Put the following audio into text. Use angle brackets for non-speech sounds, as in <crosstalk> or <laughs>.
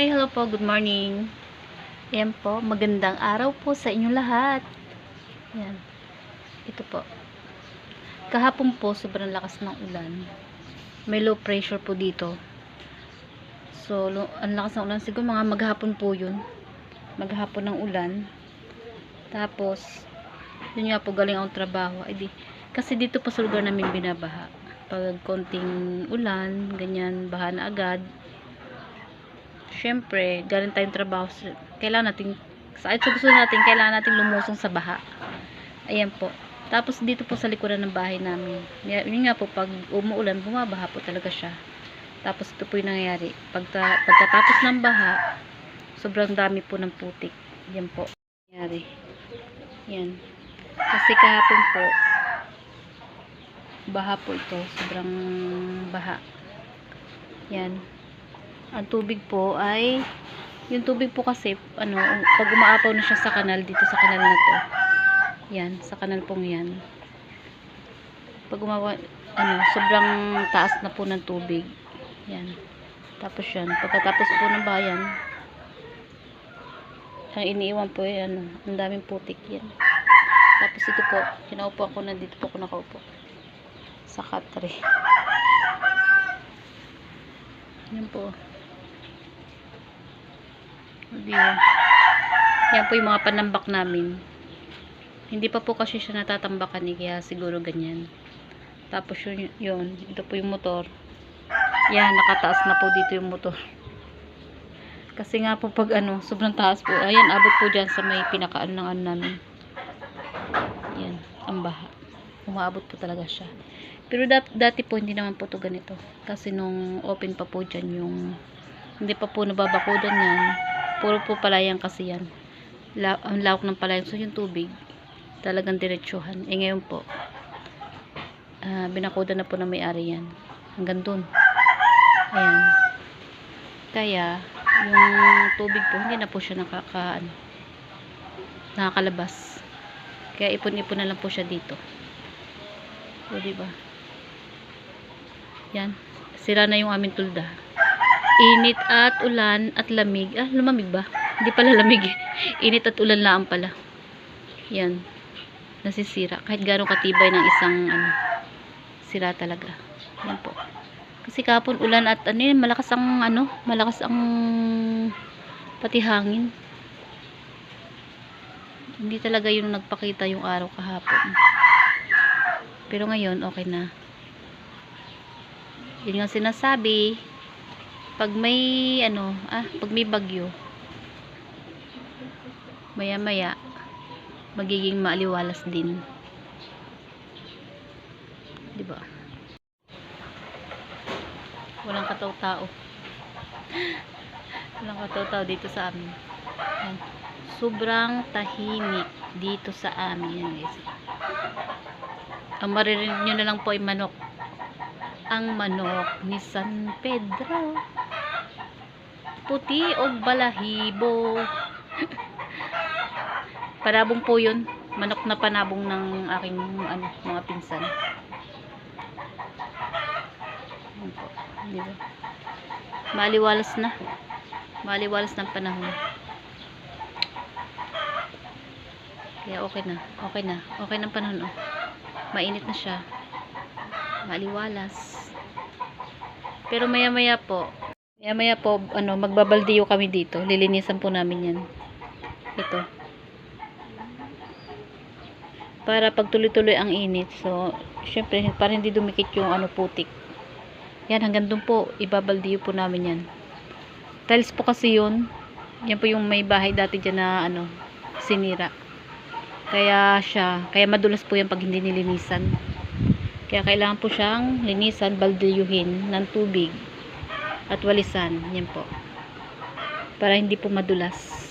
Hi, hello po, good morning. Yan po, magandang araw po sa inyo lahat. Yan. Ito po. Kahapon po, sobrang lakas ng ulan. May low pressure po dito. So, ang lakas ng ulan. Siguro mga maghapon po yun. Maghapon ng ulan. Tapos, yun nga po, galing akong trabaho. Ay di, kasi dito po sa lugar namin binabaha. Pag konting ulan, ganyan, baha na agad syempre, galing tayong trabaho, kailangan natin, sa sa gusto natin, kailangan natin lumusong sa baha. Ayan po. Tapos dito po sa likuran ng bahay namin. Yun nga po, pag umuulan, bumabaha po talaga siya. Tapos ito po yung nangyayari. Pagta, pagkatapos ng baha, sobrang dami po ng putik. Yan po. Nangyayari. Yan. Kasi kahapon po, baha po ito. Sobrang baha. Yan ang tubig po ay yung tubig po kasi ano pag umaapaw na siya sa kanal dito sa kanal na to. Yan sa kanal pong yan. Pag umawa ano sobrang taas na po ng tubig. Yan. Tapos yan pagkatapos po ng bayan ang iniiwan po ay ano ang daming putik yan. Tapos ito po kinaupo ako na dito po ako nakaupo. Sa katre. Yan po hindi. Yan po yung mga panambak namin. Hindi pa po kasi siya natatambakan eh, kaya siguro ganyan. Tapos yun, yun, ito po yung motor. Yan, nakataas na po dito yung motor. Kasi nga po pag ano, sobrang taas po. Ayan, abot po dyan sa may pinakaano ng ano namin. Yan, ang baha. Umaabot po talaga siya. Pero dat dati po hindi naman po to ganito. Kasi nung open pa po dyan yung hindi pa po nababakudan yan puro po palayang kasi yan. La ang lawak ng palayang so yung tubig talagang diretsuhan. Eh ngayon po uh, binakuda na po na may-ari yan. Hanggang dun. Ayan. Kaya yung tubig po hindi na po siya nakaka ano, nakakalabas. Kaya ipon-ipon na lang po siya dito. O diba yan. Sira na yung aming tulda init at ulan at lamig. Ah, lumamig ba? Hindi pala lamig. <laughs> init at ulan lang pala. Yan. Nasisira. Kahit gano'ng katibay ng isang ano, sira talaga. Yan po. Kasi kapon ulan at ano yun, malakas ang ano, malakas ang pati hangin. Hindi talaga yun nagpakita yung araw kahapon. Pero ngayon, okay na. Yun nga sinasabi, pag may ano, ah, pag may bagyo maya maya magiging maaliwalas din. Di ba? Walang kataw-tao <laughs> walang kataw-tao dito sa amin. Yan. sobrang tahimik dito sa amin yan guys. Ang maririnig nyo na lang po ay manok. Ang manok ni San Pedro puti o balahibo? Panabong po yun. Manok na panabong ng aking ano, mga pinsan. Di maliwalas na. Maliwalas ng panahon. Kaya okay na okay na. Okay ng panahon oh. mainit na siya. Maliwalas. Pero maya maya po maya maya po ano magbabaldiyo kami dito. Lilinisan po namin yan. Ito. Para pag tuloy-tuloy ang init so syempre para hindi dumikit yung ano putik. Yan hanggang dun po ibabaldiyo po namin yan. Tiles po kasi yun. Yan po yung may bahay dati dyan na ano sinira. Kaya siya kaya madulas po yan pag hindi nilinisan. Kaya kailangan po siyang linisan, baldiyuhin ng tubig at walisan. Yan po. Para hindi po madulas.